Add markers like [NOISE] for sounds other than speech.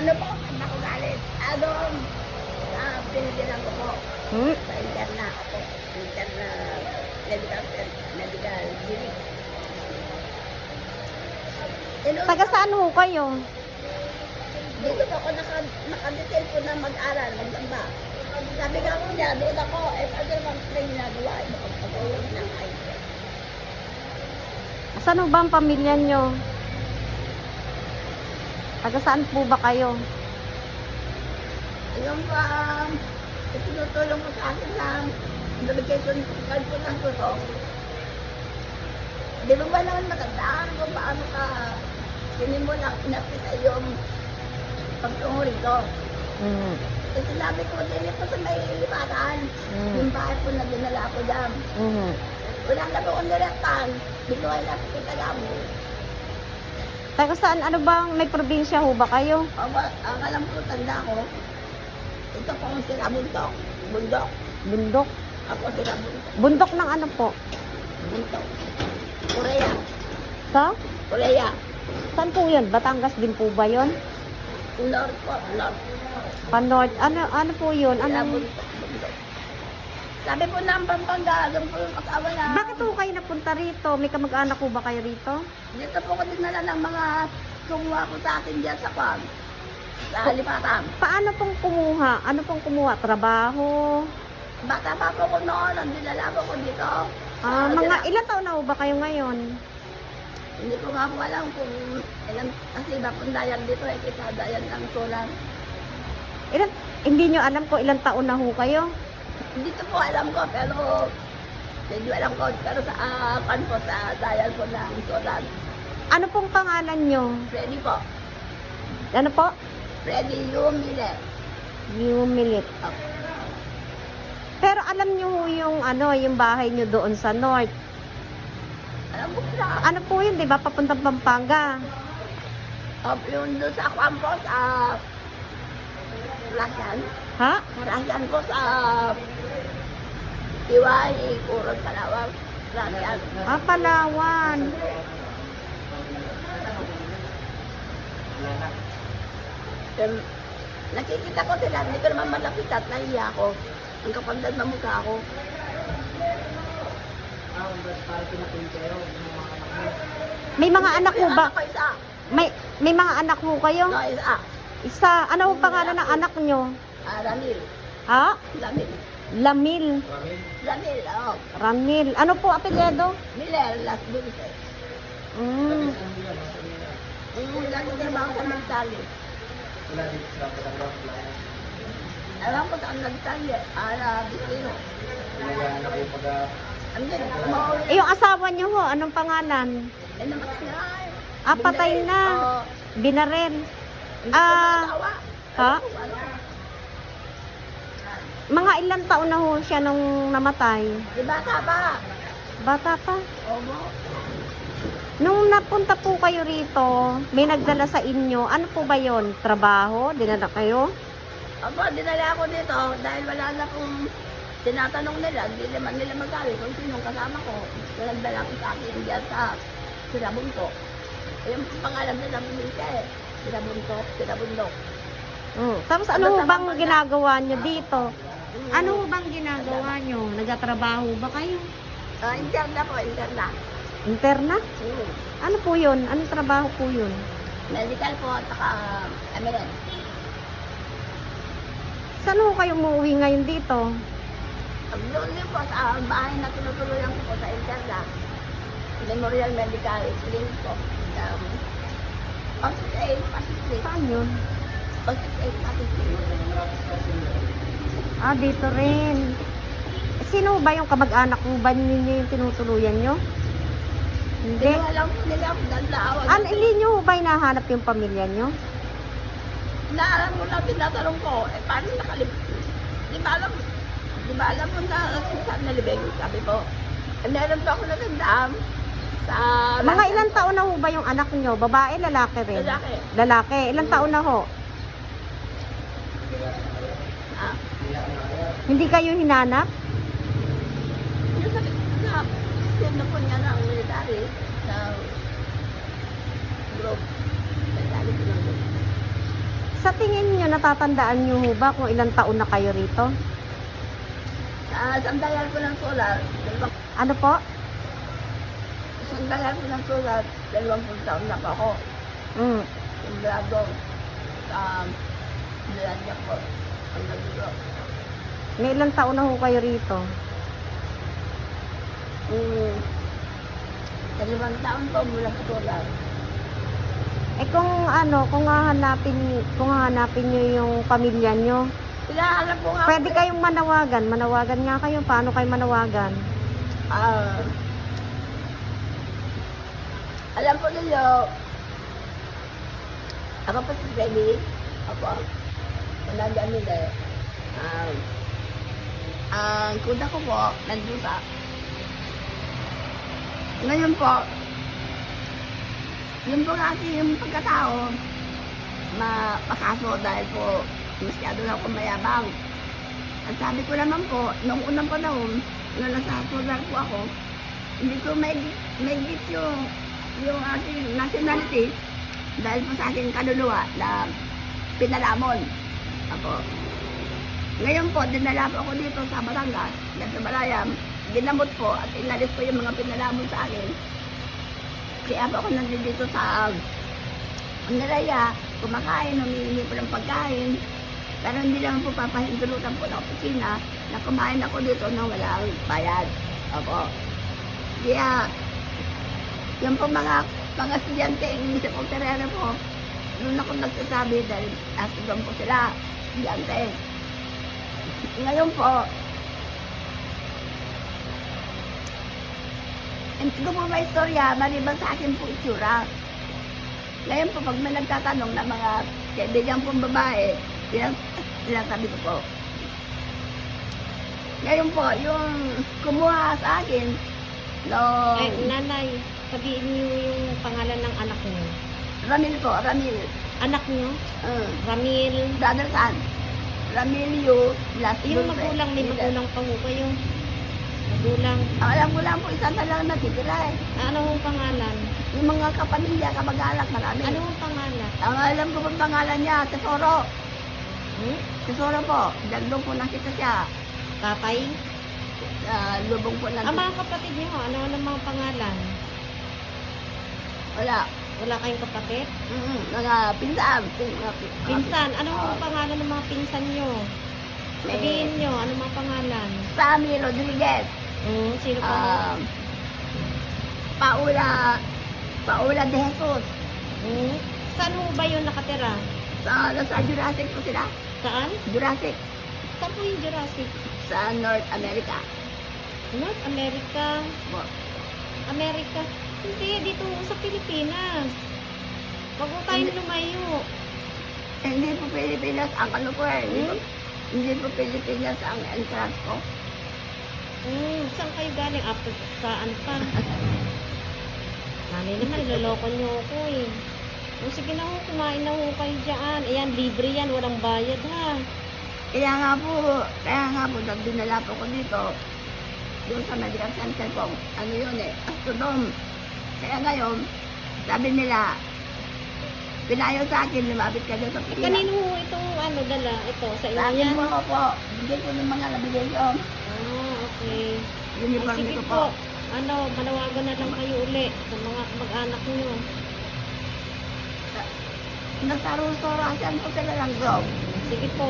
ano po, ang nakugalit. Ano, ah, pinigilan ko po. Hmm? Sa interna ako. Interna medical medical. Tinuro- Taga saan ho kayo? Dito po ako naka, nakadetail po na mag-aral, maglamba. Sabi nga po niya, doon ako, eh, ano naman may ginagawa, ito ang pag-uwi ng IT. Saan ba ang pamilya nyo? Taga saan po ba kayo? Yung um, tinutulong ko sa akin ng delegation card po ng tutok. Di ba ba naman matandaan kung paano ka sinimula, inapisa yung pagtungo rito. Hmm. Kasi sinabi ko, din po sa may liparan, Mm. yung bahay po na dinala ko dyan. Mhm. Wala na po akong nirektan, binuhay na kita lang. Taga saan? Ano bang may probinsya ho ba kayo? Ang, ang alam ko, tanda ko, ito po ang sila bundok. Bundok. Bundok? Ako sila bundok. Bundok ng ano po? Bundok. Korea. Sa? Korea. Saan po yun? Batangas din po ba yun? North po, North. Panord? Ano, ano po yun? Sila Ano? bundok. bundok. Sabi po ng Pampanga, doon po yung na. Bakit po kayo napunta rito? May kamag-anak po ba kayo rito? Dito po ko dinala ng mga kumuha ko sa akin dyan sa kwan. Sa halipatan. Paano pong kumuha? Ano pong kumuha? Trabaho? Bata pa po ko noon, ang dinala po ko dito. Ah, Sa- mga ilang taon na ho ba kayo ngayon? Hindi ko nga po alam kung ilan, kasi iba pong dayan dito eh, kaysa dayan ng solar. Ilan, hindi nyo alam ko ilang taon na ho kayo? Dito po alam ko, pero medyo alam ko, pero sa uh, kan po, sa dayan po ng solar. Ano pong pangalan nyo? Freddy po. Ano po? Freddy Yumile. Yumilit. Pero alam nyo yung ano, yung bahay nyo doon sa north. Alam mo sila. Ano po yun, di ba? Papuntang Pampanga. Um, yung doon sa kwan po, sa Rasyan. Ha? Sa Rasyan po, sa Iway, Kurot, Kalawang. Rasyan. Ah, Palawan. Um, nakikita ko sila, hindi ko naman malapit at nahiya ako. Ang kapandad na mukha ako. May mga anak ba? Ko isa. May may mga anak ho kayo? No, isa. Isa. Ano ang pangalan ng anak nyo? Ah, Ramil. Ha? Lamil. Lamil. Ramil, oh. Ramil. Ano po apelyido? Miller, Las Dulce. Mm. Yung lagi trabaho sa Magtali. Alam ko. Ah, Bistino. Hindi, maulit. Eh, yung asawa nyo ho, anong pangalan? Eh, naman na. Ah, patay na. Binarel. Ah. Ha? Mga ilang taon na ho siya nung namatay? Di bata pa. Bata pa. Obo. Nung napunta po kayo rito, may nagdala sa inyo. Ano po ba yon? Trabaho? Dinala kayo? Obo, dinala ako dito dahil wala na kung tinatanong nila, hindi naman nila magawi kung sinong kasama ko. Kaya nagdala ko sa akin diyan sa Sirabunto. Yung pangalan nila Minsa eh. Sirabunto, Sirabundok. Mm. Tapos ano ho bang ginagawa nyo dito? Ano ho bang ginagawa nyo? Nagtatrabaho ba kayo? Ah, interna po, interna. Interna? Mm. Ano po yun? Anong trabaho po yun? Medical po at saka eminent. Saan ho kayo umuwi ngayon dito? Ang doon din po sa bahay na tinutuloyan ko po sa interna. Memorial Medical Clinic po. Um, Saan yun? Office 8, Office Ah, dito rin. Sino ba yung kamag-anak mo ba ninyo yung tinutuluyan nyo? 3. Hindi. Hindi alam po nila kung naglaawag. Ano, hindi nyo ba hinahanap yung pamilya nyo? Naalam mo na tinatanong ko, eh paano nakalib... Di ba alam, di ba alam mo na kung saan nalibing? Sabi ko, eh, meron pa ako natandaan sa... Mga ilang taon na ho ba yung anak nyo? Babae, lalaki rin? Lalaki. Lalaki. Ilang taon na ho? Ah, Hindi kayo hinanap? yung sa... sa na po niya ng military, sa group. Military. Sa tingin nyo, natatandaan ho ba kung ilang taon na kayo rito? Sa sandalan ko ng solar, Ano po? Sandalan ko ng solar, dalawang pung taon na pa ako. Mm. Yung grado, um, Nilandia po. Ang nagduro. May ilang taon na ho kayo rito? Mm, dalawang taon po mula sa solar. Eh kung ano, kung hahanapin, kung hahanapin nyo yung pamilya nyo, Hinahanap ko nga pwede kayong manawagan. Manawagan nga kayo. Paano kayo manawagan? Ah, alam po ninyo, ako po si Freddy, ako, panandaan nila, um, ang kuda ko po, nandun sa, ngayon po, yun po ang aking pagkatao, ma makaso dahil po masyado na akong mayabang. At sabi ko naman po, nung unang panahon, na nasa solar po ako, hindi ko may, may yung, yung aking nationality dahil po sa aking kaluluwa na pinalamon ako. Ngayon po, dinala po ako dito sa Batangas, sa Balayam, ginamot po at inalis po yung mga pinalamon sa akin. Kaya po ako nandito sa Niraya, kumakain, humihingi po ng pagkain. Pero hindi lang po papahintulutan po ng opisina na kumain ako dito nang walang bayad. Opo. Kaya, yung po mga, mga estudyante, yung sa Pagterera po, noon ako nagsasabi dahil doon po sila, estudyante. Ngayon po, hindi ko po may istorya, maliban sa akin po itsura. Ngayon po, pag may nagtatanong na mga kaibigan pong babae, yan, sinasabi ko po. Ngayon po, yung kumuha sa akin, no, Ay, nanay, sabihin niyo yung pangalan ng anak niyo. Ramil po, Ramil. Anak niyo? Uh, Ramil. brother son. Ramilio Las Yung magulang, may magulang pa ho kayo. Magulang. Ang alam ko lang po, isa na lang natitira eh. Ano hong pangalan? Yung mga kapamilya, kamag-anak, marami. Ano hong pangalan? Ang alam ko po pangalan niya, Tesoro. Hmm? Tesoro po. Dagdong po nakita siya. Tatay? Uh, lubong po ng... Ang mga kapatid niyo, ano ano mga pangalan? Wala. Wala kayong kapatid? Mm mga pinsan. Pin, mga pin, mga Pinsan, ano Ah. hong pangalan ng mga pinsan niyo? Sabihin niyo, ano mga pangalan? Sammy Rodriguez. Hmm, sino pa? Um, Paula, Paula de Jesus. Hmm? Saan ho ba yun nakatira? Sa, sa Jurassic po sila. Saan? Jurassic. Saan po yung Jurassic? Sa North America. North America. Po. America. Hindi, dito sa Pilipinas. Huwag mo tayong Hindi. lumayo. Hindi po Pilipinas ang ano ko eh. Hindi po, Hmm? hindi po Pilipinas ang entrance ko. Hmm, saan kayo galing? After, sa ano pa? [LAUGHS] Nanay naman, niloloko niyo ako eh. O sige na ho, kumain na ho kayo dyan. Ayan, libre yan, walang bayad ha. Kaya nga po, kaya nga po, nag dinala po ko dito, doon sa medical center po, ano yun eh, astrodome. Kaya ngayon, sabi nila, pinayo sa akin, lumapit ka doon sa pila. kanino ho itong ano dala? Ito, sa inyo akin yan? ako po, hindi ko ng mga nabigay ko, Ah, okay. Uniform sige ko po. po. Ano, manawagan na lang kayo uli sa mga mag-anak niyo. Nasa restaurant po sila ng group. Sige po.